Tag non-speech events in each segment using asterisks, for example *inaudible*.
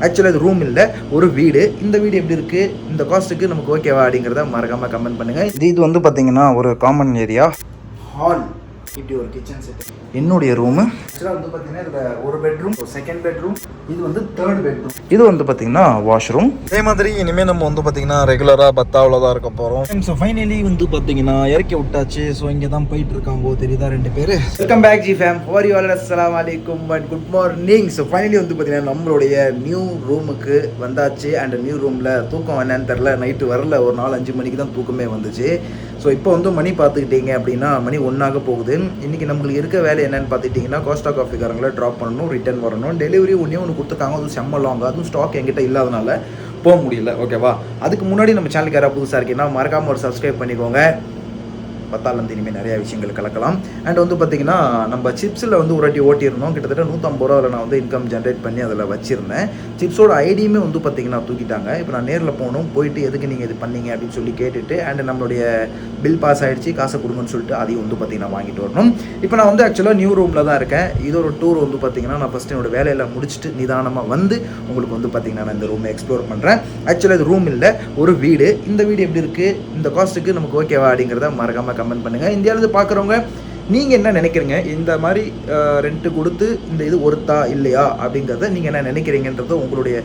ஆக்சுவலாக இது ரூம் இல்லை ஒரு வீடு. இந்த வீடு எப்படி இருக்குது இந்த காஸ்ட்டுக்கு நமக்கு ஓகேவா அப்படிங்கிறத மறக்காமல் கமெண்ட் பண்ணுங்கள் இது இது வந்து பார்த்தீங்கன்னா ஒரு காமன் ஏரியா ஹால் இப்படி ஒரு கிச்சன் செட் என்னுடைய ரூமு ஆக்சுவலாக வந்து பார்த்தீங்கன்னா இதில் ஒரு பெட்ரூம் செகண்ட் பெட்ரூம் இது வந்து தேர்ட் பெட்ரூம் இது வந்து பார்த்தீங்கன்னா வாஷ்ரூம் அதே மாதிரி இனிமேல் நம்ம வந்து பார்த்தீங்கன்னா ரெகுலராக பத்தாவில் தான் இருக்க போகிறோம் ஸோ ஃபைனலி வந்து பார்த்தீங்கன்னா இறக்கி விட்டாச்சு. ஸோ இங்கே தான் போயிட்டு இருக்காங்க தெரியுதா ரெண்டு பேர்? வெல்கம் பேக் ஜி ஃபேம் ஓரி வாலர் அஸ்லாம் வலைக்கும் but good morning so finally வந்து பார்த்தீங்கன்னா நம்மளுடைய நியூ ரூமுக்கு வந்தாச்சு. அண்ட் நியூ ரூமில் தூக்கம் என்னன்னு தெரில நைட்டு வரல. ஒரு நாலு அஞ்சு மணிக்கு தான் தூக்கமே வந்துச்சு. ஸோ இப்போ வந்து மணி பார்த்துக்கிட்டீங்க அப்படின்னா மணி ஒன்றாக போகுது. இன்றைக்கி நம்மளுக்கு இருக்க வேலை என்னென்னு பார்த்துக்கிட்டிங்கன்னா கோஸ்டா காஃபிக்காரங்களை ட்ராப் பண்ணணும் ரிட்டர்ன் வரணும். டெலிவரி ஒன்றே ஒன்று கொடுத்துருக்காங்க அதுவும் செம்ம லாங் அதுவும் ஸ்டாக் என்கிட்ட இல்லாதனால போக முடியல. ஓகேவா அதுக்கு முன்னாடி நம்ம சேனலுக்கு யாராவது புதுசாக இருக்கீங்கன்னா மறக்காமல் ஒரு சப்ஸ்கிரைப் பண்ணிக்கோங்க. பத்தாலேருந்து இனிமேல் நிறையா விஷயங்கள் கலக்கலாம். அண்ட் வந்து பார்த்தீங்கன்னா நம்ம சிப்ஸில் வந்து ஒரு வாட்டி ஓட்டியிருந்தோம். கிட்டத்தட்ட நூற்றம்பது ரூபாவில் நான் வந்து இன்கம் ஜென்ரேட் பண்ணி அதில் வச்சுருந்தேன். சிப்ஸோட ஐடியுமே வந்து பார்த்தீங்கன்னா தூக்கிட்டாங்க. இப்போ நான் நேரில் போகணும் போயிட்டு எதுக்கு நீங்கள் இது பண்ணீங்க அப்படின்னு சொல்லி கேட்டுட்டு அண்ட் நம்மளுடைய பில் பாஸ் ஆகிடுச்சு காசை கொடுங்கன்னு சொல்லிட்டு அதையும் வந்து பார்த்தீங்கன்னா வாங்கிட்டு வரணும். இப்போ நான் வந்து ஆக்சுவலாக நியூ ரூமில் தான் இருக்கேன். இது ஒரு டூர் வந்து பார்த்தீங்கன்னா நான் ஃபஸ்ட் என்னோட வேலையெல்லாம் முடிச்சுட்டு நிதானமாக வந்து உங்களுக்கு வந்து பார்த்தீங்கன்னா நான் இந்த ரூமை எக்ஸ்ப்ளோர் பண்ணுறேன் ஆக்சுவலாக இது ரூம் இல்லை ஒரு வீடு. இந்த வீடு எப்படி இருக்குது இந்த காஸ்ட்டுக்கு நமக்கு ஓகேவா அப்படிங்கிறத மறக்காமல் கமெண்ட் பண்ணுங்கள் இந்தியாவிலேருந்து பார்க்குறவங்க நீங்கள் என்ன நினைக்கிறீங்க? இந்த மாதிரி ரெண்ட்டு கொடுத்து இந்த இது ஒருத்தா இல்லையா? அப்படிங்கிறத நீங்கள் என்ன நினைக்கிறீங்கன்றது உங்களுடைய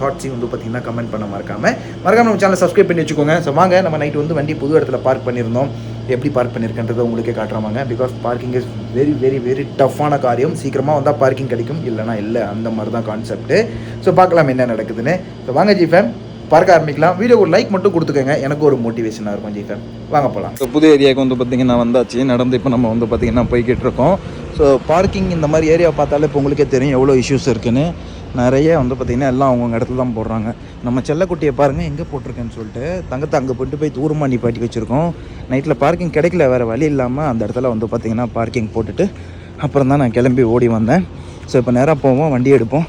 தாட்ஸையும் வந்து பார்த்தீங்கன்னா கமெண்ட் பண்ண மறக்காமல் மறக்காமல் நம்ம சேனலை சப்ஸ்கிரைப் பண்ணி வச்சுக்கோங்க. ஸோ வாங்க நம்ம நைட் வந்து வண்டி புது இடத்துல பார்க் பண்ணியிருந்தோம். எப்படி பார்க் பண்ணியிருக்கன்றதை உங்களுக்கே காட்டுறாங்க because parking is very very very டஃப்பான காரியம். சீக்கிரமாக வந்தால் பார்க்கிங் கிடைக்கும். இல்லைனா இல்லை. அந்த மாதிரி தான் கான்செப்ட்டு ஸோ பார்க்கலாம் என்ன நடக்குதுன்னு. ஸோ வாங்க ஜி ஃபேம் பார்க்க ஆரம்பிக்கலாம். வீடியோ ஒரு லைக் மட்டும் கொடுத்துக்கோங்க. எனக்கு ஒரு மோட்டிவேஷனாக இருக்கும் ஜி வாங்க போகலாம் இப்போ புது ஏரியாவுக்கு வந்து பார்த்தீங்கன்னா வந்தாச்சு. நடந்து இப்போ நம்ம வந்து பார்த்திங்கன்னா போய்கிட்டு இருக்கோம். ஸோ பார்க்கிங் இந்த மாதிரி ஏரியா பார்த்தாலே இப்போ உங்களுக்கே தெரியும் எவ்வளோ இஷ்யூஸ் இருக்குன்னு. நிறைய வந்து பார்த்திங்கன்னா எல்லாம் அவங்கவுங்க இடத்துல தான் போடுறாங்க. நம்ம செல்லக்குட்டியை பாருங்கள் எங்கே போட்டிருக்கேன்னு சொல்லிட்டு தங்கத்தை அங்கே போயிட்டு போய் தூரமாக நிப்பாட்டி வச்சுருக்கோம். நைட்டில் பார்க்கிங் கிடைக்கல வேறு வழி இல்லாமல் அந்த இடத்துல வந்து பார்த்திங்கன்னா பார்க்கிங் போட்டுட்டு அப்புறம் தான் நான் கிளம்பி ஓடி வந்தேன். ஸோ இப்போ நேராக போவோம் வண்டி எடுப்போம்.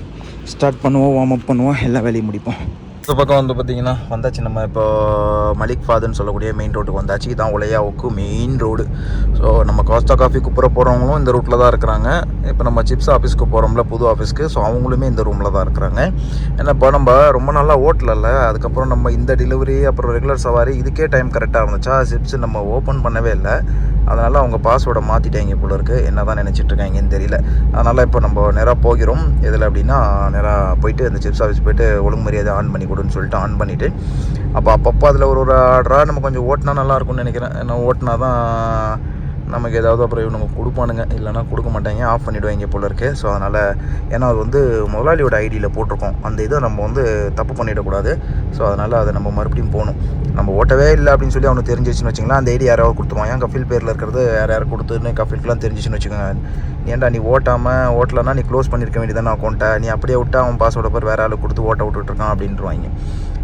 ஸ்டார்ட் பண்ணுவோம் வார்ம் அப் பண்ணுவோம் எல்லா வேலையும் முடிப்போம். இந்த பக்கம் வந்து பார்த்தீங்கன்னா வந்தாச்சு. நம்ம இப்போ மலிக் ஃபாதுன்னு சொல்லக்கூடிய மெயின் ரோட்டுக்கு வந்தாச்சு. இதான் உலையாவுக்கு மெயின் ரோடு ஸோ நம்ம காஸ்டா காஃபி கூப்பிட போகிறவங்களும் இந்த ரூட்டில் தான் இருக்கிறாங்க. இப்போ நம்ம சிப்ஸ் ஆஃபீஸ்க்கு போகிறோம்ல புது ஆஃபீஸ்க்கு ஸோ அவங்களுமே இந்த ரூமில் தான் இருக்கிறாங்க. ஏன்னா இப்போ நம்ம ரொம்ப நாளாக ஓட்டலல்ல அதுக்கப்புறம் நம்ம இந்த டெலிவரி அப்புறம் ரெகுலர் சவாரி இதுக்கே டைம் கரெக்டாக இருந்துச்சா? சிப்ஸ் நம்ம ஓப்பன் பண்ணவே இல்லை. அதனால் அவங்க பாஸ்வேர்டை மாற்றிட்டாங்க போல இருக்குது என்ன தான் நினச்சிட்ருக்காங்கன்னு தெரியல. அதனால் இப்போ நம்ம நேராக போகிறோம். எதில் அப்படின்னா நேராக போயிட்டு இந்த சிப்ஸ் ஆஃபீஸ் போயிட்டு ஒழுங்கு மரியாதை ஆன் பண்ணி கொடுன்னு சொல்லிட்டு ஆன் பண்ணிவிட்டு அப்போ அப்பப்போ அதில் ஒரு ஒரு ஆர்டராக நம்ம கொஞ்சம் ஓட்டினா நல்லாயிருக்கும்னு நினைக்கிறேன். ஏன்னா ஓட்டினா தான் நமக்கு ஏதாவது அப்புறம் இவனுங்க கொடுப்பானுங்க. இல்லைனா கொடுக்க மாட்டாங்க. ஆஃப் பண்ணிவிடுவாங்க போல இருக்கு. ஸோ அதனால் ஏன்னா அது வந்து முதலாளியோட ஐடியில் போட்டிருக்கோம். அந்த இதை நம்ம வந்து தப்பு பண்ணிடக்கூடாது. ஸோ அதனால் அதை நம்ம மறுபடியும் போகணும். நம்ம ஓட்டவே இல்லை அப்படின்னு சொல்லி அவனுக்கு தெரிஞ்சிச்சுன்னு வச்சிங்களா அந்த ஐடி யாராவது கொடுத்துருவான் ஏன் கஃபில் பேரில் இருக்கிறது யார் யார் கொடுத்துன்னு கஃபில்க்குலாம் தெரிஞ்சிச்சுன்னு வச்சுக்கோங்க. ஏன்டா நீ ஓட்டாமல் ஓட்டலன்னா நீ க்ளோஸ் பண்ணியிருக்க வேண்டியதானே அக்கௌண்ட்டை நீ அப்படியே விட்டா அவன் பாஸ்வேர்டை பேர் வேறு ஆளுக்கு கொடுத்து ஓட்ட விட்டுட்ருக்கான் அப்படின்ட்டுருவாங்க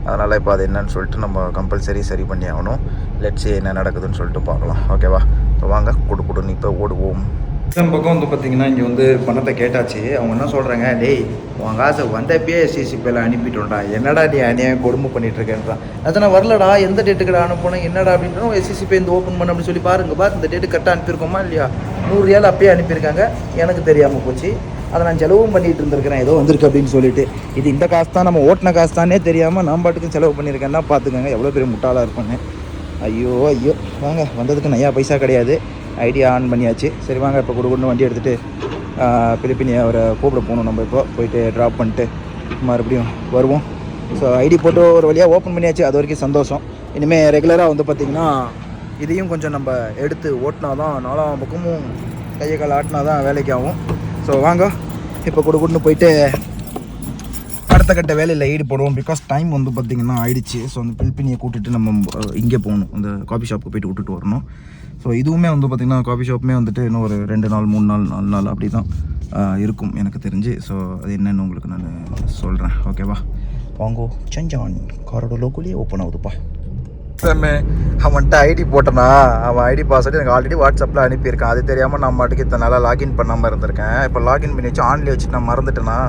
அதனால் இப்போ அது என்னன்னு சொல்லிட்டு நம்ம கம்பல்சரி சரி பண்ணி ஆகணும். லெட்ஸி என்ன நடக்குதுன்னு சொல்லிட்டு பார்க்கலாம். ஓகேவா இப்போ வாங்க கொடு குடுன்னு இப்போ ஓடுவோம். இந்த பக்கம் வந்து பார்த்தீங்கன்னா இங்கே வந்து பணத்தை கேட்டாச்சு. அவங்க என்ன சொல்கிறாங்க டேய் உன் காசு வந்தப்பே சிசிபியில் அனுப்பிட்டோம்டா. என்னடா நீ அநியாயம் கொடுமை பண்ணிட்டு அதை அதனால் வரலடா எந்த டேட்டுக்கடா அனுப்பணும் என்னடா? அப்படின்றோம் எஸ்சிசிபி இந்த ஓப்பன் பண்ண அப்படின்னு சொல்லி பாருங்க பாரு இந்த டேட்டு கரெக்டாக அனுப்பியிருக்கோமா இல்லையா? நூறு ரியால் அப்பயே அனுப்பியிருக்காங்க. எனக்கு தெரியாமல் போச்சு. அதை நான் செலவும் பண்ணிட்டு இருந்திருக்கிறேன். ஏதோ வந்திருக்கு அப்படின்னு சொல்லிட்டு. இது இந்த காசு தான் நம்ம ஓட்டின காசு தானே தெரியாமல் நான் பாட்டுக்கும் செலவு பண்ணியிருக்கேன்னா பார்த்துக்கோங்க. எவ்வளோ பெரிய முட்டாளாக இருப்பேன்னு. ஐயோ ஐயோ. வாங்க வந்ததுக்கு நையா பைசா கிடையாது. ஐடியா ஆன் பண்ணியாச்சு. சரி வாங்க இப்போ கொடுக்கணும் வண்டி எடுத்துகிட்டு பிலிப்பினியை அவரை கூப்பிட போகணும் நம்ம இப்போ. போயிட்டு ட்ராப் பண்ணிட்டு மறுபடியும் வருவோம். ஸோ ஐடி போட்டு ஒரு வழியாக ஓப்பன் பண்ணியாச்சு. அது வரைக்கும் சந்தோஷம். இனிமேல் ரெகுலராக வந்து பார்த்திங்கன்னா இதையும் கொஞ்சம் நம்ம எடுத்து ஓட்டினா தான் நாலாம் பக்கமும் கையை கால் ஆட்டினா தான் வேலைக்கு ஆகும். ஸோ வாங்க இப்போ கொடுக்குன்னு போயிட்டு அடுத்த கட்ட வேலையில் ஈடுபடுவோம். பிகாஸ் டைம் வந்து பார்த்திங்கன்னா ஆயிடுச்சு. ஸோ அந்த பில்பினியை கூட்டிட்டு நம்ம இங்கே போகணும். அந்த காஃபி ஷாப்புக்கு போயிட்டு விட்டுட்டு வரணும். ஸோ இதுவுமே வந்து பார்த்திங்கன்னா காஃபி ஷாப்புமே வந்துட்டு இன்னும் ஒரு ரெண்டு நாள் மூணு நாள் நாலு நாள் அப்படி தான் இருக்கும் எனக்கு தெரிஞ்சு. ஸோ அது என்னென்னு உங்களுக்கு நான் சொல்கிறேன் ஓகேவா வாங்கோ. செஞ்சான் காரோட லோக்கலே ஓப்பன் ஆகுதுப்பா. சாமி அவன்கிட்ட ஐடி போட்டனா? அவன் ஐடி பாஸ்வேர்டு எனக்கு ஆல்ரெடி வாட்ஸ்அப்பில் அனுப்பியிருக்கான். அது தெரியாமல் நான் மாட்டுக்கு இத்தனை நாளாக லாகின் பண்ணாமல் இருந்திருக்கேன். இப்போ லாகின் பண்ணி வச்சு ஆன்லேயே வச்சுட்டு நான் மறந்துட்டேனா?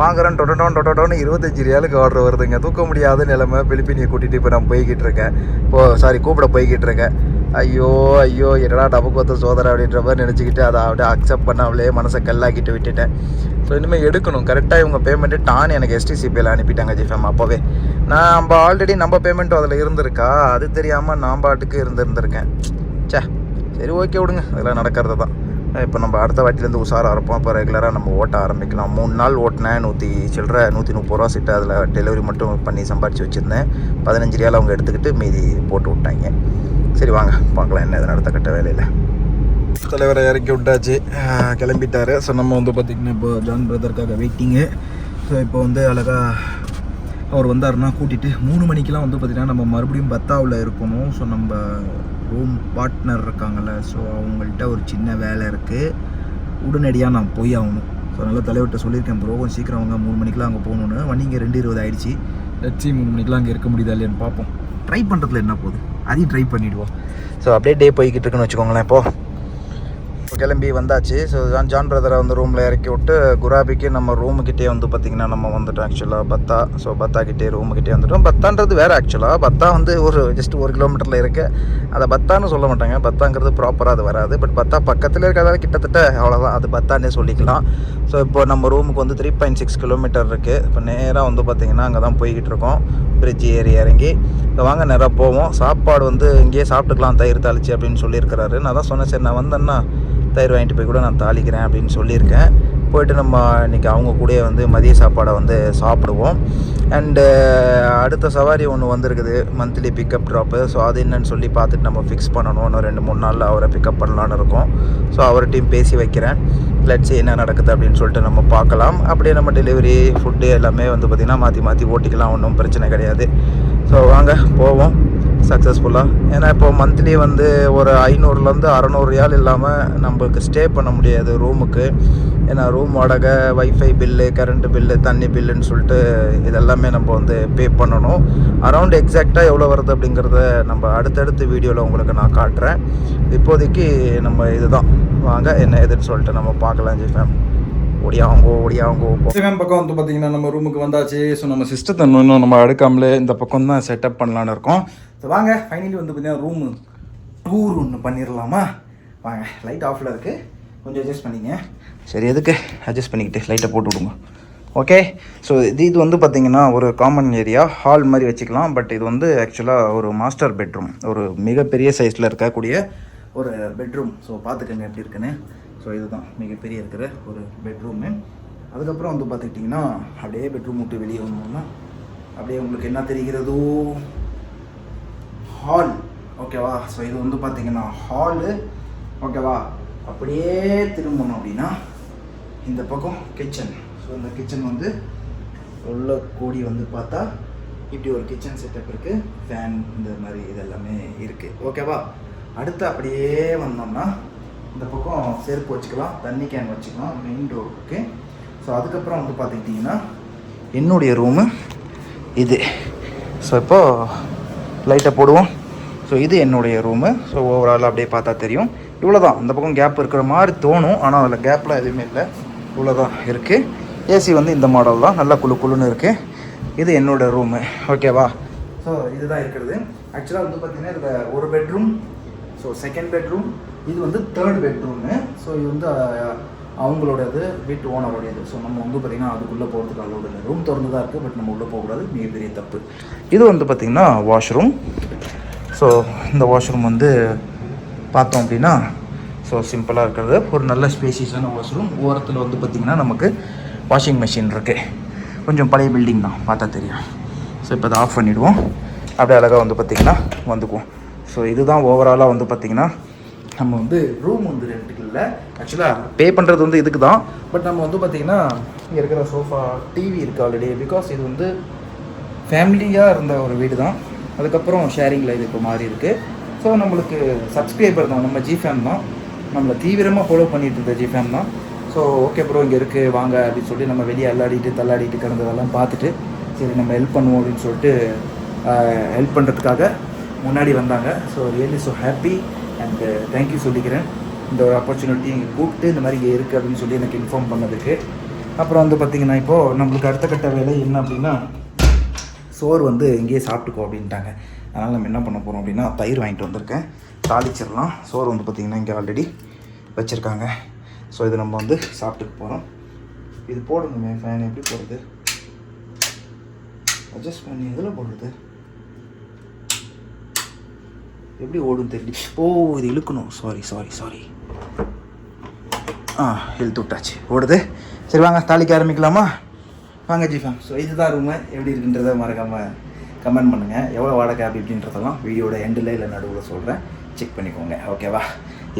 பார்க்குறேன் டொட்டோன் டொட்டோன்னு இருபத்தஞ்சி ரியாலுக்கு ஆர்டர் வருதுங்க. தூக்க முடியாத நிலைமை. பிலிப்பினியை கூட்டிகிட்டு இப்போ நான் போய்கிட்டு இருக்கேன். இப்போ சாரி கூப்பிட போய்கிட்டு இருக்கேன். ஐயோ ஐயோ என்னடா டபுக்கு வந்து சோதனை அப்படின்ற மாதிரி நினச்சிக்கிட்டு அதை அப்படியே அக்செப்ட் பண்ணாமலே மனசை கல்லாக்கிட்டு விட்டுட்டேன். ஸோ இனிமேல் எடுக்கணும். கரெக்டாக இவங்க பேமெண்ட்டு டான் எனக்கு எஸ்டிசிபியில் அனுப்பிட்டாங்க ஜிஃபம் அப்போவே. நான் நம்ம ஆல்ரெடி நம்ம பேமெண்ட்டும் அதில் இருந்திருக்கா? அது தெரியாமல் நான் பாட்டுக்கு இருந்திருந்திருக்கேன். ச்சே சரி ஓகே விடுங்க. அதெல்லாம் நடக்கிறது தான் இப்போ நம்ம அடுத்த வாட்டிலேருந்து உஷாராக இருப்போம். இப்போ ரெகுலராக நம்ம ஓட்ட ஆரம்பிக்கலாம். மூணு நாள் ஓட்டினேன். நூற்றி சில்லற நூற்றி முப்பது ரூபா சிட்டு அதில் டெலிவரி மட்டும் பண்ணி சம்பாரித்து வச்சுருந்தேன். பதினஞ்சு ரியால் அவங்க எடுத்துக்கிட்டு மீதி போட்டு விட்டாங்க. சரி வாங்க. பார்க்கலாம் என்ன இது அடுத்த கட்ட வேலையில். தலைவரை இறக்கி விட்டாச்சு. கிளம்பிட்டார் கிளம்பிட்டாரு. ஸோ நம்ம வந்து பார்த்திங்கன்னா இப்போ ஜான் பிரதருக்காக வெயிட்டிங்கு ஸோ இப்போ வந்து அழகாக அவர் வந்தாருன்னா கூட்டிகிட்டு மூணு மணிக்கெலாம் வந்து பார்த்திங்கன்னா நம்ம மறுபடியும் பத்தாவில் இருக்கணும். ஸோ நம்ம ரூம் பார்ட்னர் இருக்காங்கல்ல ஸோ அவங்கள்ட்ட ஒரு சின்ன வேலை இருக்குது உடனடியாக நான் போய் ஆகணும். ஸோ நல்லா தலைவர்கிட்ட சொல்லியிருக்கேன் ப்ரோ கொஞ்சம் சீக்கிரம் அவங்க மூணு மணிக்கெலாம் அங்கே போகணுன்னு வண்டி இங்கே ரெண்டு இருபது ஆயிடுச்சு. லட்சி மூணு மணிக்கெலாம் அங்கே இருக்க முடியுதா இல்லையான்னு பார்ப்போம். ட்ரை பண்ணுறதுல என்ன போகுது? அதையும் ட்ரை பண்ணிவிடுவோம் ஸோ அப்படியே டே போய்கிட்டு இருக்குன்னு வச்சுக்கோங்களேன் இப்போது இப்போ கிளம்பி வந்தாச்சு. ஸோ ஜான் ஜான் பிரதரை வந்து ரூமில் இறக்கி விட்டு குராபிக்கு நம்ம ரூமுக்கிட்டே வந்து பார்த்திங்கன்னா நம்ம வந்துட்டோம் ஆக்சுவலாக பத்தா ஸோ பத்தா கிட்டே ரூமுக்கிட்டே வந்துட்டோம். பத்தான்றது வேறு ஆக்சுவலாக பத்தா வந்து ஒரு ஜஸ்ட் ஒரு கிலோமீட்டரில் இருக்குது அதை பத்தான்னு சொல்ல மாட்டாங்க. பத்தாங்கிறது ப்ராப்பராக அது வராது. பட் பத்தா பக்கத்தில் இருக்கிறதால கிட்டத்தட்ட அவ்வளோதான் அது பத்தானே சொல்லிக்கலாம். ஸோ இப்போ நம்ம ரூமுக்கு வந்து த்ரீ பாயிண்ட் சிக்ஸ் கிலோமீட்டர் இருக்குது இப்போ நேராக வந்து பார்த்திங்கன்னா அங்கே தான் போய்கிட்டு இருக்கோம். பிரிட்ஜ் ஏறி இறங்கி. இப்போ வாங்க நேராக போவோம். சாப்பாடு வந்து இங்கேயே சாப்பிட்டுக்கலாம் தயிர் தாளிச்சு அப்படின்னு சொல்லியிருக்கிறாரு. நான் தான் சொன்னேன் சரி நான் வந்தேன்னா தயிர் வாங்கிட்டு போய் கூட நான் தாளிக்கிறேன் அப்படின்னு சொல்லியிருக்கேன். போயிட்டு நம்ம இன்றைக்கி அவங்க கூடயே வந்து மதிய சாப்பாடை வந்து சாப்பிடுவோம். அண்டு uh, அடுத்த சவாரி ஒன்று வந்திருக்குது. மந்த்லி பிக்கப் ட்ராப்பு ஸோ அது என்னன்னு சொல்லி பார்த்துட்டு நம்ம ஃபிக்ஸ் பண்ணணும். இன்னும் ரெண்டு மூணு நாளில் அவரை பிக்கப் பண்ணலான்னு இருக்கோம். ஸோ அவர்கிட்டையும் பேசி வைக்கிறேன். லட்சி என்ன நடக்குது அப்படின்னு சொல்லிட்டு நம்ம பார்க்கலாம். அப்படியே நம்ம டெலிவரி ஃபுட்டு எல்லாமே வந்து பார்த்திங்கன்னா மாற்றி மாற்றி ஓட்டிக்கலாம். ஒன்றும் பிரச்சனை கிடையாது. ஸோ வாங்க போவோம். சக்ஸஸ்ஃபுல்லாக ஏன்னா இப்போ மந்த்லி வந்து ஒரு ஐநூறுலேருந்து அறநூறு ரியால் இல்லாமல் நம்மளுக்கு ஸ்டே பண்ண முடியாது ரூமுக்கு ஏன்னா ரூம் வாடகை வைஃபை பில்லு கரண்ட்டு பில்லு தண்ணி பில்லுன்னு சொல்லிட்டு இதெல்லாமே நம்ம வந்து பே பண்ணணும். அரௌண்ட் எக்ஸாக்டாக எவ்வளோ வருது அப்படிங்கிறத நம்ம அடுத்தடுத்த வீடியோவில் உங்களுக்கு நான் காட்டுறேன். இப்போதைக்கு நம்ம இதுதான். வாங்க என்ன ஏதுன்னு சொல்லிட்டு நம்ம பார்க்கலாம் ஜி ஃபேம் ஒடியாங்கோ ஓடியாங்கோ. சிவன் பக்கம் வந்து பார்த்தீங்கன்னா நம்ம ரூமுக்கு வந்தாச்சு. ஸோ நம்ம சிஸ்டத்தை இன்னும் நம்ம அடுக்காமலே இந்த பக்கம் தான் செட்டப் பண்ணலான்னு இருக்கோம். ஸோ வாங்க ஃபைனலி வந்து பார்த்தீங்கன்னா ரூமு டூர் ஒன்று பண்ணிடலாமா வாங்க லைட் ஆஃபில் இருக்குது கொஞ்சம் அட்ஜஸ்ட் பண்ணிங்க சரி எதுக்கு? அட்ஜஸ்ட் பண்ணிக்கிட்டு லைட்டை போட்டு விடுங்க. ஓகே ஸோ இது இது வந்து பார்த்தீங்கன்னா ஒரு காமன் ஏரியா ஹால் மாதிரி வச்சுக்கலாம். பட் இது வந்து ஆக்சுவலாக ஒரு மாஸ்டர் பெட்ரூம் ஒரு மிகப்பெரிய சைஸில் இருக்கக்கூடிய ஒரு பெட்ரூம் ஸோ பார்த்துக்கங்க எப்படி இருக்குன்னு. ஸோ இதுதான். மிகப்பெரிய இருக்கிற ஒரு பெட்ரூமு அதுக்கப்புறம் வந்து பார்த்துக்கிட்டிங்கன்னா அப்படியே பெட்ரூம் விட்டு வெளியே வந்தோம்னா அப்படியே உங்களுக்கு என்ன தெரிகிறதோ ஹால் ஓகேவா ஸோ இது வந்து பார்த்தீங்கன்னா ஹாலு ஓகேவா அப்படியே திரும்பணும் அப்படின்னா இந்த பக்கம் கிச்சன் ஸோ இந்த கிச்சன் வந்து உள்ள கூடி வந்து பார்த்தா இப்படி ஒரு கிச்சன் செட்டப் இருக்குது ஃபேன் இந்த மாதிரி இதெல்லாமே இருக்குது ஓகேவா அடுத்து அப்படியே வந்தோம்னா இந்த பக்கம் செருப்பு வச்சுக்கலாம். தண்ணி கேன் வச்சுக்கலாம். மெயின் டோர் இருக்குது ஸோ அதுக்கப்புறம் வந்து பார்த்துக்கிட்டிங்கன்னா என்னுடைய ரூமு இது. ஸோ இப்போது லைட்டை போடுவோம். ஸோ இது என்னுடைய ரூமு ஸோ ஓவரால் அப்படியே பார்த்தா தெரியும். இவ்வளோ தான் அந்த பக்கம் கேப் இருக்கிற மாதிரி தோணும். ஆனால் அதில் கேப்லாம் எதுவுமே இல்லை. இவ்வளோ தான் இருக்குது ஏசி வந்து இந்த மாடல் தான். நல்லா குளு குளுன்னு இருக்குது இது என்னோடய ரூமு ஓகேவா ஸோ இதுதான் இருக்கிறது. ஆக்சுவலாக வந்து பார்த்திங்கன்னா இதில் ஒரு பெட்ரூம் ஸோ செகண்ட் பெட்ரூம் இது வந்து தேர்ட் பெட்ரூமு ஸோ இது வந்து அவங்களோடது வீட்டு ஓனருடையது. ஸோ நம்ம வந்து பார்த்திங்கன்னா அதுக்குள்ளே போகிறதுக்கு அலோடு இல்லை. ரூம் திறந்து தான் இருக்குது பட் நம்ம உள்ளே போகக்கூடாது. மிகப்பெரிய தப்பு. இது வந்து பார்த்திங்கன்னா வாஷ்ரூம் ஸோ இந்த வாஷ்ரூம் வந்து பார்த்தோம் அப்படின்னா ஸோ சிம்பிளாக இருக்கிறது. ஒரு நல்ல ஸ்பேசியஸான வாஷ்ரூம் ஓரத்தில் வந்து பார்த்திங்கன்னா நமக்கு வாஷிங் மிஷின் இருக்குது கொஞ்சம் பழைய பில்டிங் தான். பார்த்தா தெரியும். ஸோ இப்போ அதை ஆஃப் பண்ணிவிடுவோம் அப்படியே அழகாக வந்து பார்த்திங்கன்னா வந்துக்குவோம். ஸோ இதுதான் ஓவராலாக வந்து பார்த்திங்கன்னா நம்ம வந்து ரூம் வந்து ரெண்டுக்கு இல்லை. ஆக்சுவலாக பே பண்ணுறது வந்து இதுக்கு தான் பட் நம்ம வந்து பார்த்திங்கன்னா இங்கே இருக்கிற சோஃபா டிவி இருக்குது ஆல்ரெடி பிகாஸ் இது வந்து ஃபேமிலியாக இருந்த ஒரு வீடு தான் அதுக்கப்புறம் ஷேரிங்கில் இது இப்போ மாறி இருக்குது ஸோ நம்மளுக்கு சப்ஸ்கிரைபர் தான். நம்ம ஜிஃபேம் தான். நம்மளை தீவிரமாக ஃபாலோ பண்ணிகிட்டு இருந்த ஜிஃபேம் தான். ஸோ ஓகே ப்ரோ இங்கே இருக்குது வாங்க அப்படின்னு சொல்லி நம்ம வெளியே அல்லாடிட்டு தள்ளாடிட்டு கிடந்ததெல்லாம் பார்த்துட்டு சரி நம்ம ஹெல்ப் பண்ணுவோம் அப்படின்னு சொல்லிட்டு ஹெல்ப் பண்ணுறதுக்காக முன்னாடி வந்தாங்க. So really so happy and thank you சொல்லிக்கிறேன். இந்த ஒரு ஆப்பர்ச்சுனிட்டி இங்கே கூப்பிட்டு இந்த மாதிரி இங்கே இருக்குது அப்படின்னு சொல்லி எனக்கு இன்ஃபார்ம் பண்ணதுக்கு அப்புறம் வந்து பார்த்திங்கன்னா இப்போது நம்மளுக்கு அடுத்த கட்ட வேலை என்ன அப்படின்னா சோறு வந்து இங்கேயே சாப்பிட்டுக்கோ அப்படின்ட்டாங்க. அதனால் நம்ம என்ன பண்ண போகிறோம் அப்படின்னா தயிர் வாங்கிட்டு வந்திருக்கேன். தாளிச்சிடலாம். சோறு வந்து பார்த்திங்கன்னா இங்கே ஆல்ரெடி வச்சுருக்காங்க. ஸோ இது நம்ம வந்து சாப்பிட்டுக்கு போகிறோம் இது போடணுமே ஃபேன் எப்படி போடுறது? அட்ஜஸ்ட் பண்ணி எதில் போடுறது? எப்படி ஓடும் தெரியல. ஓ இது இழுக்கணும். சாரி சாரி சாரி ஆ இழுத்து விட்டாச்சு. ஓடுது. சரி வாங்க தாளிக்க ஆரம்பிக்கலாமா? வாங்க ஜிஃபா. ஸோ இதுதான் ரூமு எப்படி இருக்குன்றத மறக்காமல் கமெண்ட் பண்ணுங்கள் எவ்வளோ வாடகை அப்படி இப்படின்றதெல்லாம் வீடியோட எண்டில் இல்லை நடுவில் சொல்கிறேன் செக் பண்ணிக்கோங்க. ஓகேவா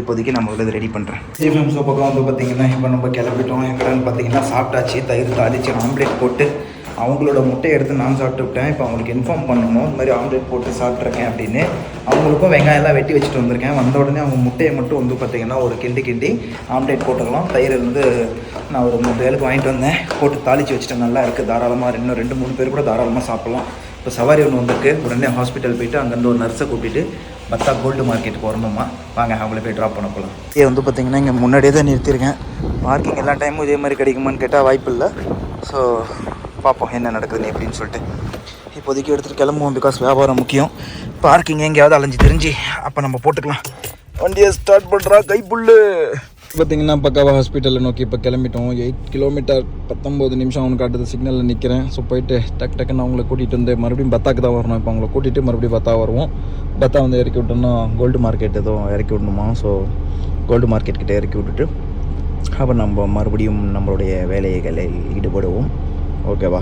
இப்போதைக்கு நம்ம உள்ளது ரெடி பண்ணுறேன் ஜிஃபம் ஸோ பக்கம் வந்து பார்த்தீங்கன்னா இப்போ நம்ம கிளம்பிட்டோம். எங்கடான்னு பார்த்தீங்கன்னா சாப்பிட்டாச்சு தயிர் தாளிச்சு ஆம்லேட் போட்டு அவங்களோட முட்டையை எடுத்து நான் சாப்பிட்டு விட்டேன் இப்போ அவங்களுக்கு இன்ஃபார்ம் பண்ணணும். இந்த மாதிரி ஆம்லேட் போட்டு சாப்பிட்ருக்கேன் அப்படின்னு. அவங்களுக்கும் வெங்காயம்லாம் வெட்டி வச்சுட்டு வந்திருக்கேன். வந்த உடனே அவங்க முட்டையை மட்டும் வந்து பார்த்திங்கன்னா ஒரு கிண்டி கிண்டி ஆம்லேட் போட்டுக்கலாம். தயிர் வந்து நான் ஒரு மூணு பேருக்கு வாங்கிட்டு வந்தேன். போட்டு தாளித்து வச்சுட்டேன். நல்லா இருக்குது தாராளமாக இன்னும் ரெண்டு மூணு பேர் கூட தாராளமாக சாப்பிட்லாம். இப்போ சவாரி ஒன்று வந்திருக்கு. உடனே ஹாஸ்பிட்டல் போயிட்டு அங்கேருந்து ஒரு நர்ஸை கூட்டிகிட்டு பத்தா கோல்டு மார்க்கெட்டுக்கு போகிறோமா வாங்க அவங்கள போய் ட்ராப் பண்ண போகலாம் இதே வந்து பார்த்திங்கன்னா இங்கே முன்னாடியே தான் நிறுத்தியிருக்கேன். பார்க்கிங் எல்லா டைமும் இதே மாதிரி கிடைக்குமான்னு கேட்டால் வாய்ப்பு இல்லை. ஸோ பார்ப்போம் என்ன நடக்குதுன்னு எப்படின்னு சொல்லிட்டு. இப்போதைக்கு எடுத்துகிட்டு கிளம்புவோம் பிகாஸ் வியாபாரம் முக்கியம். பார்க்கிங் எங்கேயாவது அலைஞ்சு தெரிஞ்சு அப்போ நம்ம போட்டுக்கலாம். வண்டியை ஸ்டார்ட் பண்ணுறா கைப்புல்லு பார்த்தீங்கன்னா பக்காவா ஹாஸ்பிட்டலில் நோக்கி இப்போ கிளம்பிட்டோம். எயிட் கிலோமீட்டர் பத்தொம்போது நிமிஷம் அவனுக்கு காட்டுது சிக்னலில் நிற்கிறேன் ஸோ போயிட்டு டக் டக்குன்னு அவங்கள கூட்டிகிட்டு வந்து மறுபடியும் பத்தாக்கு தான் வரணும். இப்போ அவங்கள கூட்டிகிட்டு மறுபடியும் பத்தா வருவோம். பத்தா வந்து இறக்கி விட்டோம்னா கோல்டு மார்க்கெட் எதுவும் இறக்கி விடணுமா? ஸோ கோல்டு மார்க்கெட் கிட்டே இறக்கி விட்டுட்டு அப்போ நம்ம மறுபடியும் நம்மளுடைய வேலைகளில் ஈடுபடுவோம். ஓகேவா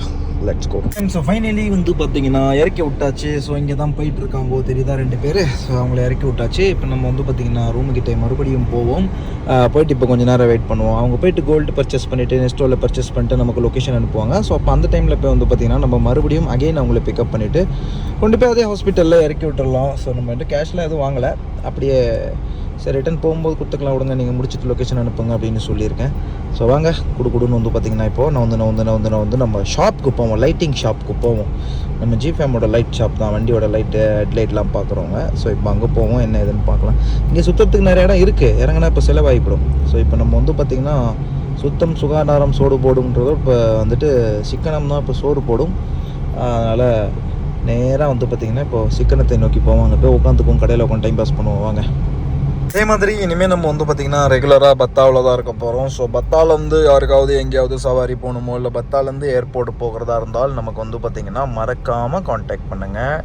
லெட்ஸ் கோ ஸோ ஃபைனலி வந்து பார்த்தீங்கன்னா இறக்கி விட்டாச்சு. ஸோ இங்கே தான் போயிட்டு இருக்காங்க தெரியுதா ரெண்டு பேர்? ஸோ அவங்கள இறக்கி விட்டாச்சு. இப்போ நம்ம வந்து பார்த்தீங்கன்னா ரூமுக்கிட்ட மறுபடியும் போவோம். போயிட்டு இப்போ கொஞ்சம் நேரம் வெயிட் பண்ணுவோம். அவங்க போயிட்டு கோல்டு பர்ச்சேஸ் பண்ணிவிட்டு நெஸ்டோவில் பர்ச்சேஸ் பண்ணிட்டு நமக்கு லொக்கேஷன் அனுப்புவாங்க. ஸோ அப்போ அந்த டைமில் போய் வந்து பார்த்தீங்கன்னா நம்ம மறுபடியும் அகைன் அவங்கள பிக்கப் பண்ணிவிட்டு கொண்டு போய் அதே ஹாஸ்பிட்டலில் இறக்கி விட்டுடலாம் ஸோ நம்ம வந்து கேஷ்லாம் எதுவும் வாங்கலை. அப்படியே சரி ரிட்டன் போகும்போது கொடுத்துக்கலாம். விடுங்க நீங்கள் முடிச்சுட்டு லொக்கேஷன் அனுப்புங்க அப்படின்னு சொல்லியிருக்கேன். ஸோ வாங்க குடு குடுன்னு வந்து பார்த்தீங்கன்னா இப்போ நான் வந்து நான் வந்து நான் வந்து நான் வந்து நம்ம ஷாப்புக்கு போவோம் லைட்டிங் ஷாப்புக்கு போவோம். நம்ம ஜிஃபேமோட லைட் ஷாப் தான் வண்டியோட லைட்டு ஹெட்லைட்லாம் பார்க்குறவங்க. ஸோ இப்போ அங்கே போவோம் என்ன ஏதுன்னு பார்க்கலாம். இங்கே சுத்தத்துக்கு நிறைய இடம் இருக்குது இறங்கினா இப்போ செலவாகிப்படும் ஸோ இப்போ நம்ம வந்து பார்த்திங்கன்னா சுத்தம் சுகாதாரம் சோடு போடும்ன்றது இப்போ வந்துட்டு சிக்கனம் தான் இப்போ சோறு போடும். அதனால் நேராக வந்து பார்த்திங்கன்னா இப்போ சிக்கனத்தை நோக்கி போவோம். அங்கே போய் உட்காந்துக்கும் கடையில் உட்காந்து டைம் பாஸ் பண்ணுவோம். வாங்க. அதே மாதிரி இனிமேல் நம்ம வந்து பார்த்திங்கன்னா ரெகுலராக பத்தாவில் தான் இருக்க போகிறோம் ஸோ பத்தாலேருந்து யாருக்காவது எங்கேயாவது சவாரி போகணுமோ இல்லை பத்தாலேருந்து ஏர்போர்ட் போகிறதா இருந்தால் நமக்கு வந்து பார்த்திங்கன்னா மறக்காமல் காண்டாக்ட் பண்ணுங்கள்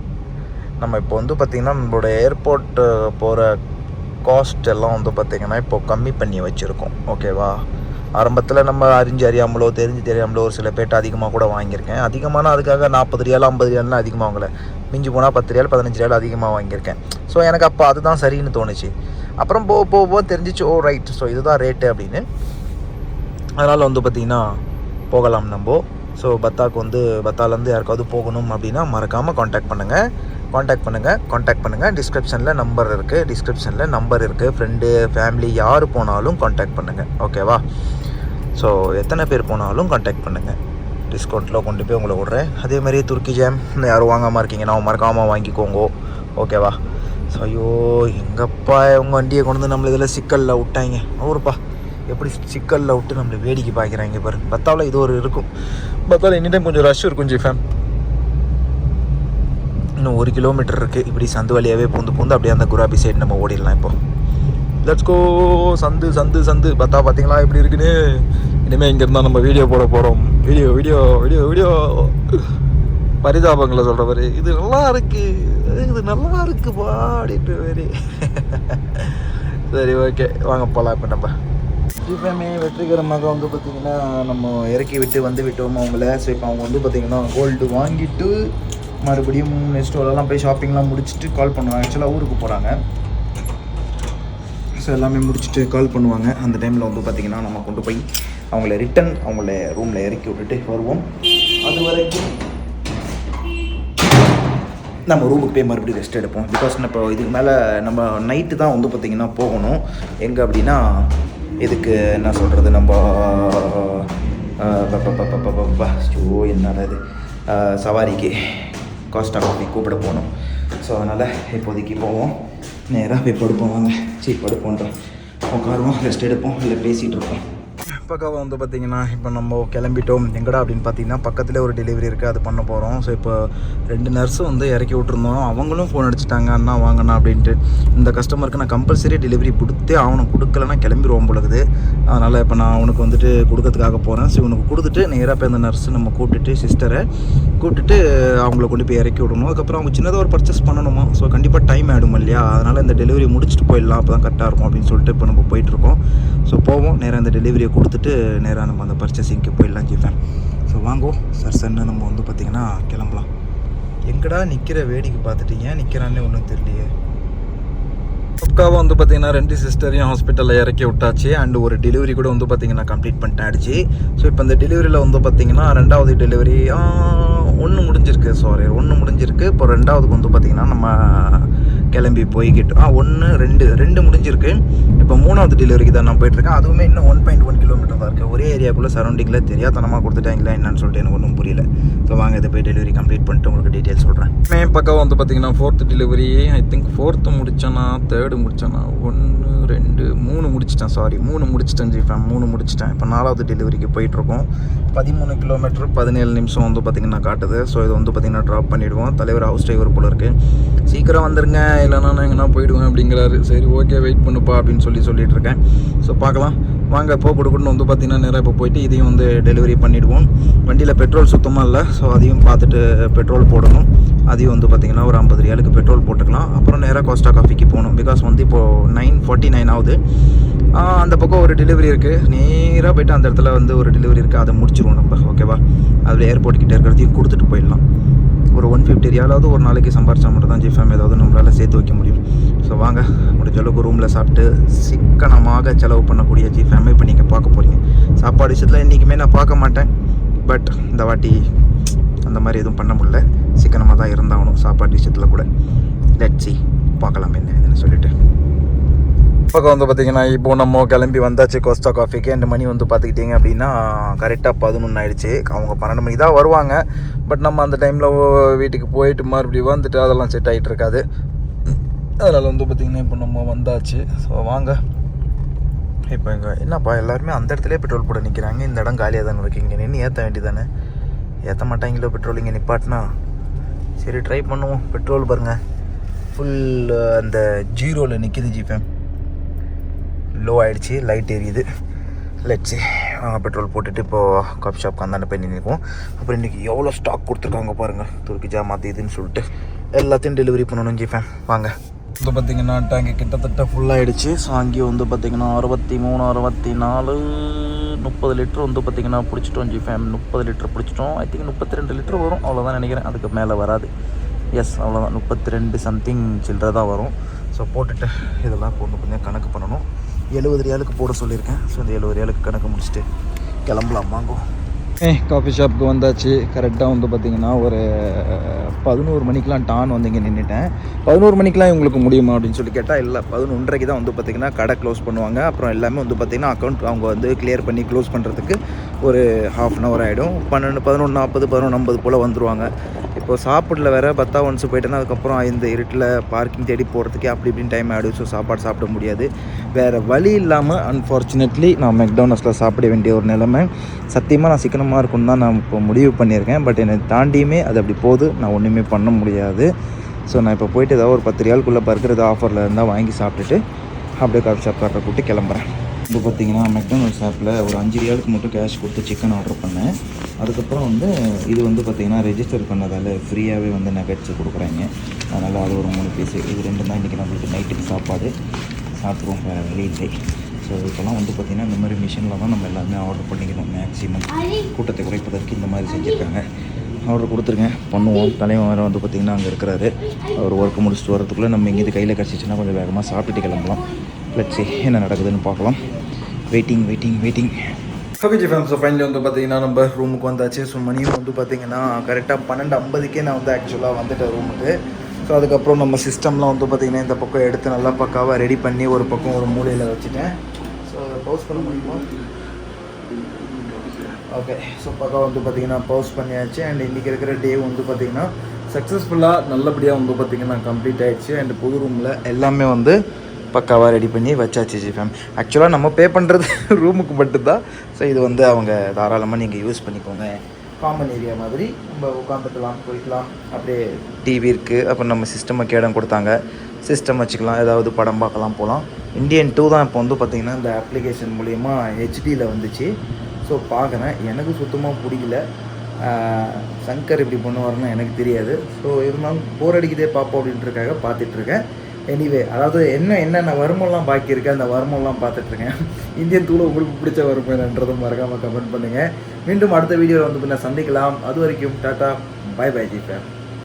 நம்ம இப்போ வந்து பார்த்திங்கன்னா நம்மளோட ஏர்போர்ட்டு போகிற காஸ்ட் எல்லாம் வந்து பார்த்திங்கன்னா இப்போ கம்மி பண்ணி வச்சுருக்கோம். ஓகேவா ஆரம்பத்தில் நம்ம அறிஞ்சு அறியாமலோ தெரிஞ்சு தெரியாமலோ ஒரு சில பேட்டை அதிகமாக கூட வாங்கியிருக்கேன். அதிகமான அதுக்காக நாற்பது ரியால் ஐம்பது ரியால்லாம் அதிகமாக வாங்கலை. மிஞ்சி போனால் பத்து ரியால் பதினஞ்சு ரியால் அதிகமாக வாங்கியிருக்கேன். ஸோ எனக்கு அப்போ அதுதான் சரின்னு தோணுச்சு. அப்புறம் போக போக போக தெரிஞ்சிச்சு ஓ ரைட் ஸோ இதுதான் ரேட்டு அப்படின்னு. அதனால் வந்து பார்த்திங்கன்னா போகலாம் நம்ம. ஸோ பத்தாக்கு வந்து பத்தாலேருந்து யாருக்காவது போகணும் அப்படின்னா மறக்காமல் காண்டாக்ட் பண்ணுங்கள் காண்டாக்ட் பண்ணுங்கள் காண்டாக்ட் பண்ணுங்கள் டிஸ்கிரிப்ஷனில் நம்பர் இருக்குது டிஸ்கிரிப்ஷனில் நம்பர் இருக்குது ஃப்ரெண்டு ஃபேமிலி யார் போனாலும் காண்டாக்ட் பண்ணுங்கள் ஓகேவா ஸோ எத்தனை பேர் போனாலும் காண்டாக்ட் பண்ணுங்கள் டிஸ்கவுண்ட்டில் கொண்டு போய் உங்களை விட்றேன். அதேமாதிரி துருக்கி ஜாம் யாரும் வாங்காமல் இருக்கீங்கன்னா மறக்காமல் வாங்கிக்கோங்க. ஓகேவா ஸோ ஐயோ எங்கப்பா உங்கள் வண்டியை கொண்டு வந்து நம்மளை இதில் சிக்கலில் விட்டாங்க. அவருப்பா எப்படி சிக்கலில் விட்டு நம்மளை வேடிக்கை பார்க்குறாங்க பாரு. பத்தாவில் இது ஒரு இருக்கும். பத்தாவில் எனி டைம் கொஞ்சம் ரஷ் இருக்கும் ஜிஃபேம் இன்னும் ஒரு கிலோமீட்டர் இருக்குது இப்படி சந்து வழியாகவே பூந்து பூந்து அப்படியே அந்த குராபி சைடு நம்ம ஓடிடலாம் இப்போ. லெட்ஸ் கோ சந்து சந்து சந்து. பார்த்தா பார்த்தீங்களா எப்படி இருக்குன்னு? இனிமேல் இங்கேருந்தா நம்ம வீடியோ போட போகிறோம் வீடியோ வீடியோ வீடியோ வீடியோ பரிதாபங்களை சொல்கிற மாதிரி இது நல்லா இருக்கு. இது நல்லா இருக்குப்பா அப்படின்ட்டு மாதிரி. சரி ஓகே. வாங்க போகலாம் இப்போ நம்ம. எப்பயுமே வெற்றிகரமாக வந்து பார்த்திங்கன்னா நம்ம இறக்கி விட்டு வந்து விட்டோம் அவங்கள. ஸோ இப்போ அவங்க வந்து பார்த்திங்கன்னா கோல்டு வாங்கிட்டு மறுபடியும் நெக்ஸ்ட் எல்லாம் போய் ஷாப்பிங்லாம் முடிச்சுட்டு கால் பண்ணுவாங்க. ஆக்சுவலாக ஊருக்கு போகிறாங்க ஸோ எல்லாமே முடிச்சுட்டு கால் பண்ணுவாங்க. அந்த டைமில் வந்து பார்த்திங்கன்னா நம்ம கொண்டு போய் அவங்கள ரிட்டன் அவங்கள ரூமில் இறக்கி விட்டுட்டு வருவோம். அது வரைக்கும் நம்ம ரூமுக்கு போய் மறுபடியும் ரெஸ்ட் எடுப்போம். பிகாஸ் இப்போ இதுக்கு மேலே நம்ம நைட்டு தான் வந்து பார்த்திங்கன்னா போகணும். எங்கே அப்படின்னா இதுக்கு என்ன சொல்கிறது நம்ம ஐயோ என்னடா இது? சவாரிக்கு காஸ்டா காஃபி கூப்பிட போகணும். ஸோ அதனால் இப்போதைக்கு போவோம். நேராக போய் படுப்போம் வாங்க. சரி படுப்போன்றோம் உட்காருவோம் ரெஸ்ட் எடுப்போம் இல்லை பேசிகிட்டு இருப்போம். பக்கம் வந்து பார்த்தீங்கன்னா இப்போ நம்ம கிளம்பிட்டோம். எங்கடா அப்படின்னு பார்த்தீங்கன்னா பக்கத்தில் ஒரு டெலிவரி இருக்குது அது பண்ண போகிறோம் ஸோ இப்போ ரெண்டு நர்ஸும் வந்து இறக்கி விட்டுருந்தோம். அவங்களும் ஃபோன் அடிச்சிட்டாங்க. அண்ணா வாங்கண்ணா அப்படின்ட்டு. இந்த கஸ்டமருக்கு நான் கம்பல்சரி டெலிவரி கொடுத்தே அவனுக்கு கொடுக்கலன்னா கிளம்பிடுவோம் பொழுது. அதனால் இப்போ நான் அவனுக்கு வந்துட்டு கொடுக்கறதுக்காக போகிறேன் ஸோ இவனுக்கு கொடுத்துட்டு நேராக போய் அந்த நர்ஸு நம்ம கூப்பிட்டுட்டு சிஸ்டரை கூப்பிட்டுட்டு அவங்கள கொண்டு போய் இறக்கி விடணும். அதுக்கப்புறம் அவங்க சின்னதாக ஒரு பர்ச்சேஸ் பண்ணணுமா? ஸோ கண்டிப்பாக டைம் ஆகிடும் இல்லையா? அதனால் இந்த டெலிவரி முடிச்சுட்டு போயிடலாம். அப்போ தான் கரெக்டாக இருக்கும் அப்படின்னு சொல்லிட்டு இப்போ நம்ம போயிட்டுருக்கோம் ஸோ போவோம். நேராக அந்த டெலிவரியை கொடுத்துட்டு நேராக நம்ம அந்த பர்ச்சேசிங்க்கு போயிடலாம் கேட்பேன் ஸோ வாங்குவோம் சார் சன்னு நம்ம வந்து பார்த்திங்கன்னா கிளம்பலாம். எங்கடா நிற்கிற வேடிக்கை பார்த்துட்டு ஏன் நிற்கிறான்னு ஒன்றும் தெரியலையே. பக்காவாக வந்து பார்த்தீங்கன்னா ரெண்டு சிஸ்டரையும் ஹாஸ்பிட்டலில் இறக்கி விட்டாச்சு. அண்ட் ஒரு டெலிவரி கூட வந்து பார்த்தீங்கன்னா கம்ப்ளீட் பண்ணிட்டாச்சு ஸோ இப்போ இந்த டெலிவரியில் வந்து பார்த்தீங்கன்னா ரெண்டாவது டெலிவரி ஒன்று முடிஞ்சிருக்கு சாரி ஒன்று முடிஞ்சிருக்கு. இப்போ ரெண்டாவதுக்கு வந்து பார்த்தீங்கன்னா நம்ம கிளம்பி போய்கிட்டு ஆ ஒன்று ரெண்டு ரெண்டு முடிஞ்சிருக்கு. இப்போ மூணாவது டெலிவரிக்கு தான் நான் போயிட்டுருக்கேன். அதுவுமே இன்னும் ஒன் பாயிண்ட் ஒன் கிலோமீட்டர் தான் இருக்குது ஒரே ஏரியாக்குள்ளே சரௌண்டிங்கில் தெரியாதனமாக கொடுத்துட்டாங்களா என்னன்னு சொல்லிட்டு எனக்கு ஒன்றும் புரியல. ஸோ வாங்க இதை போய் டெலிவரி கம்ப்ளீட் பண்ணிட்டு உங்களுக்கு டீட்டெயில் சொல்கிறேன் மே பக்கம் வந்து பார்த்தீங்கன்னா fourth delivery I think fourth முடிச்சேன்னா third முடிச்சேன்னா ஒன்று ரெண்டு மூணு முடிச்சிட்டேன். சாரி மூணு முடிச்சிட்டேன் ஜிஃபேம் மூணு முடிச்சிட்டேன். இப்போ நாலாவது டெலிவரிக்கு போயிட்டுருக்கோம். பதிமூணு கிலோமீட்டர் பதினேழு நிமிஷம் வந்து பார்த்திங்கன்னா காட்டுது. ஸோ இது வந்து பார்த்திங்கன்னா ட்ராப் பண்ணிவிடுவோம் தலைவர் ஹவுஸ் டிரைவர் போல இருக்குது சீக்கிரம் வந்துருங்க. இல்லைன்னா நான் எங்கன்னா போயிடுவேன் அப்படிங்கிறாரு. சரி ஓகே வெயிட் பண்ணுப்பா அப்படின்னு சொல்லி சொல்லிட்டு இருக்கேன் ஸோ பார்க்கலாம். வாங்க போ கொடுக்கணும்னு வந்து பார்த்திங்கன்னா நேராக இப்போ போயிட்டு இதையும் வந்து டெலிவரி பண்ணிவிடுவோம் வண்டியில் பெட்ரோல் சுத்தமாக இல்லை. ஸோ அதையும் பார்த்துட்டு பெட்ரோல் போடணும். அதையும் வந்து பார்த்திங்கன்னா ஒரு ஐம்பது ரியாலுக்கு பெட்ரோல் போட்டுக்கலாம். அப்புறம் நேராக கோஸ்டா காஃபிக்கு போகணும். பிகாஸ் வந்து இப்போது நைன் ஃபார்ட்டி நைன் ஆகுது அந்த பக்கம் ஒரு டெலிவரி இருக்குது நேராக போயிட்டு அந்த இடத்துல வந்து ஒரு டெலிவரி இருக்குது அதை முடிச்சிருவோம் நம்ம. ஓகேவா அதில் ஏர்போர்ட் கிட்டே இருக்கிறதையும் கொடுத்துட்டு போயிடலாம். ஒரு ஒன் ஃபிஃப்டி ரியாலாவது ஒரு நாளைக்கு சம்பாரிச்சா மட்டும் தான் ஜிஃபேம் ஏதாவது நம்மளால் சேர்த்து வைக்க முடியும். ஸோ வாங்க முடிஞ்ச அளவுக்கு ரூமில் சாப்பிட்டு சிக்கனமாக செலவு பண்ணக்கூடிய ஜிஃபேமை இப்போ நீங்கள் பார்க்க போகிறீங்க சாப்பாடு விஷயத்தில் என்றைக்குமே நான் பார்க்க மாட்டேன். பட் இந்த வாட்டி அந்த மாதிரி எதுவும் பண்ண முடியல. சிக்கனமாக தான் இருந்தாகணும் சாப்பாடு விஷயத்தில் கூட. லெட்ஸி பார்க்கலாம் என்ன இதுன்னு சொல்லிட்டு. பக்கம் வந்து பார்த்தீங்கன்னா இப்போ நம்ம கிளம்பி வந்தாச்சு கோஸ்டா காஃபிக்கு ரெண்டு மணி வந்து பார்த்துக்கிட்டிங்க அப்படின்னா கரெக்டாக பதினொன்று ஆயிடுச்சு. அவங்க பன்னெண்டு மணிக்கு தான் வருவாங்க. பட் நம்ம அந்த டைமில் வீட்டுக்கு போயிட்டு மறுபடியும் வந்துட்டு அதெல்லாம் செட் ஆகிட்டு இருக்காது. அதனால் வந்து பார்த்திங்கன்னா இப்போ நம்ம வந்தாச்சு. ஸோ வாங்க. இப்போ இங்கே என்னப்பா எல்லாருமே அந்த இடத்துலயே பெட்ரோல் போட நிற்கிறாங்க இந்த இடம் காலியாக தானே இருக்கு. இங்கே நின்று ஏற்ற வேண்டியதானே ஏற்ற மாட்டாங்களோ பெட்ரோல் இங்கே நிப்பாட்டினா? சரி ட்ரை பண்ணுவோம். பெட்ரோல் பாருங்கள் ஃபுல் அந்த ஜீரோவில் நிற்கிது ஜிபேம் லோ ஆகிடுச்சி லைட் எரியுது. லெட்ஸு பெட்ரோல் போட்டுட்டு இப்போது காஃபி ஷாப்க்கு அந்தாண்ட போய் நிற்கும் அப்புறம் இன்றைக்கி எவ்வளோ ஸ்டாக் கொடுத்துருக்காங்க பாருங்கள் துருக்கி ஜா இதுன்னு சொல்லிட்டு எல்லாத்தையும் டெலிவரி பண்ணணும் ஜிஃபேன் வாங்க. இப்போ பார்த்தீங்கன்னா டேங்கு கிட்டத்தட்ட ஃபுல்லாகிடுச்சு ஸோ அங்கேயும் வந்து பார்த்திங்கன்னா அறுபத்தி மூணு அறுபத்தி நாலு முப்பது லிட்டர் வந்து பார்த்தீங்கன்னா பிடிச்சிட்டோம் ஜிஃபேம் முப்பது லிட்டர் பிடிச்சிட்டோம். ஐ திங்க் முப்பத்தி ரெண்டு லிட்டர் வரும். அவ்வளோதான் நினைக்கிறேன். அதுக்கு மேலே வராது. எஸ் அவ்வளோதான் முப்பத்தி ரெண்டு சம்திங் சில்லற தான் வரும். ஸோ போட்டுட்டு இதெல்லாம் இப்போ வந்து கொஞ்சம் கணக்கு பண்ணணும். எழுபது ரியாலுக்கு போட சொல்லியிருக்கேன். ஸோ இந்த எழுபது ரியாலுக்கு கணக்கு முடிச்சுட்டு கிளம்பலாம். வாங்கோ. ஏ காஃபி ஷாப்புக்கு வந்தாச்சு. கரெக்டாக வந்து பார்த்திங்கன்னா ஒரு பதினோரு மணிக்கெலாம் டான் வந்து இங்கே நின்றுட்டேன் பதினோரு மணிக்கெலாம் இவங்களுக்கு முடியுமா அப்படின்னு சொல்லி கேட்டால் இல்லை பதினொன்றரைக்கு தான் வந்து பார்த்திங்கன்னா கடை க்ளோஸ் பண்ணுவாங்க. அப்புறம் எல்லாமே வந்து பார்த்திங்கன்னா அக்கௌண்ட் அவங்க வந்து கிளியர் பண்ணி க்ளோஸ் பண்ணுறதுக்கு ஒரு ஹாஃப் அன் ஹவர் ஆகிடும் பன்னெண்டு பதினொன்று நாற்பது பதினொன்று ஐம்பது போல் வந்துருவாங்க. இப்போ சாப்பிடல வேற பத்தா ஒன்ஸ் போயிட்டேன்னா அதுக்கப்புறம் இந்த இருட்டில் பார்க்கிங் தேடி போகிறதுக்கே அப்படி இப்படின்னு டைம் ஆகிடும் ஸோ சாப்பாடு சாப்பிட முடியாது. வேறு வழி இல்லாமல் அன்ஃபார்ச்சுனேட்லி நான் மெக்டோனல்ஸில் சாப்பிட வேண்டிய ஒரு நிலைமை சத்தியமாக நான் சிக்கனமாக இருக்கும்னு தான் நான் இப்போ முடிவு பண்ணியிருக்கேன். பட் என்னை தாண்டியுமே அது அப்படி போகுது. நான் ஒன்றுமே பண்ண முடியாது. ஸோ நான் இப்போ போயிட்டு ஏதாவது ஒரு பத்து ரியாலுக்குள்ளே பர்கர் ஆஃபரில் இருந்தால் வாங்கி சாப்பிட்டுட்டு அப்படியே காஃபி ஷாப் கார்டரை கூட்டி கிளம்புறேன். இப்போ பார்த்தீங்கன்னா மெக்டோனல்ஸ் ஆப்பில் ஒரு அஞ்சு ரியாலுக்கு மட்டும் கேஷ் கொடுத்து சிக்கன் ஆர்டர் பண்ணேன். அதுக்கப்புறம் வந்து இது வந்து பார்த்திங்கன்னா ரெஜிஸ்டர் பண்ணதால் ஃப்ரீயாகவே வந்து நகட்ஸ் கொடுக்குறாங்க. அதனால் அது ஒரு மூணு பீஸு இது ரெண்டு தான் இன்றைக்கி நம்மளுக்கு நைட்டுக்கு சாப்பாடு. சாப்பிடுவோம் வேறு வழி இல்லை. ஸோ இப்போலாம் வந்து பார்த்திங்கன்னா இந்த மாதிரி மிஷினில் தான் நம்ம எல்லாமே ஆர்டர் பண்ணிக்கணும் மேக்ஸிமம் கூட்டத்தை குறைப்பதற்கு இந்த மாதிரி செஞ்சுருக்காங்க. ஆர்டர் கொடுத்துருங்க. பண்ணுவோம். தலைவன் வேறு வந்து பார்த்திங்கன்னா அங்கே இருக்கிறாரு. அவர் ஒர்க்கு முடிச்சுட்டு வரதுக்குள்ளே நம்ம இங்கேருந்து கையில் கிடச்சிச்சின்னா கொஞ்சம் வேகமாக சாப்பிட்டுட்டு கிளம்பலாம். லட்சி என்ன நடக்குதுன்னு பார்க்கலாம். Waiting waiting waiting okay G fam so finally வந்து பார்த்தீங்கன்னா நம்ம ரூமுக்கு வந்தாச்சு. ஸோ மணியும் வந்து பார்த்தீங்கன்னா கரெக்டாக பன்னெண்டு ஐம்பதுக்கே நான் வந்து ஆக்சுவலாக வந்துட்டேன் ரூமுக்கு ஸோ அதுக்கப்புறம் நம்ம சிஸ்டம்லாம் வந்து பார்த்தீங்கன்னா இந்த பக்கம் எடுத்து நல்லா பக்காவாக ரெடி பண்ணி ஒரு பக்கம் ஒரு மூலையில் வச்சுட்டேன். ஸோ பவுஸ் பண்ண முடியுமா? ஓகே ஸோ பக்கம் வந்து பார்த்தீங்கன்னா பவுஸ் பண்ணியாச்சு. அண்ட் இன்றைக்கி இருக்கிற டே வந்து பார்த்தீங்கன்னா சக்ஸஸ்ஃபுல்லாக நல்லபடியாக வந்து பார்த்தீங்கன்னா கம்ப்ளீட் ஆயிடுச்சு. அண்ட் புது ரூமில் எல்லாமே வந்து பக்காவாக ரெடி பண்ணி வச்சாச்சு ஜிஃபேம் ஆக்சுவலாக நம்ம பே பண்ணுறது ரூமுக்கு *laughs* மட்டும்தான். ஸோ இது வந்து அவங்க தாராளமாக நீங்கள் யூஸ் பண்ணிக்கோங்க. காமன் ஏரியா மாதிரி நம்ம உட்காந்துக்கலாம் போய்க்கலாம். அப்படியே டிவி இருக்குது அப்புறம் நம்ம சிஸ்டமுக்கு இடம் கொடுத்தாங்க. சிஸ்டம் வச்சுக்கலாம். ஏதாவது படம் பார்க்கலாம் போகலாம் இந்தியன் டூ தான் இப்போ வந்து பார்த்திங்கன்னா இந்த அப்ளிகேஷன் மூலிமா ஹெச்டியில் வந்துச்சு. ஸோ பார்க்குறேன். எனக்கு சுத்தமாக பிடிக்கல. சங்கர் இப்படி பண்ணுவாருன்னு எனக்கு தெரியாது. ஸோ இருந்தாலும் போர் அடிக்குதே பார்ப்போம் அப்படின்றக்காக பார்த்துட்ருக்கேன் எனிவே அதாவது என்ன என்னென்ன வருமெல்லாம் பாக்கி இருக்கு அந்த வருமம்லாம் பார்த்துட்ருக்கேன். இந்தியன் தூளை உங்களுக்கு பிடிச்ச வருமம் என்னன்றதும் மறக்காமல் கமெண்ட் பண்ணுங்கள் மீண்டும் அடுத்த வீடியோவில் வந்து பின்ன சந்திக்கலாம். அது வரைக்கும் டாட்டா பாய் பாய் ஜிபே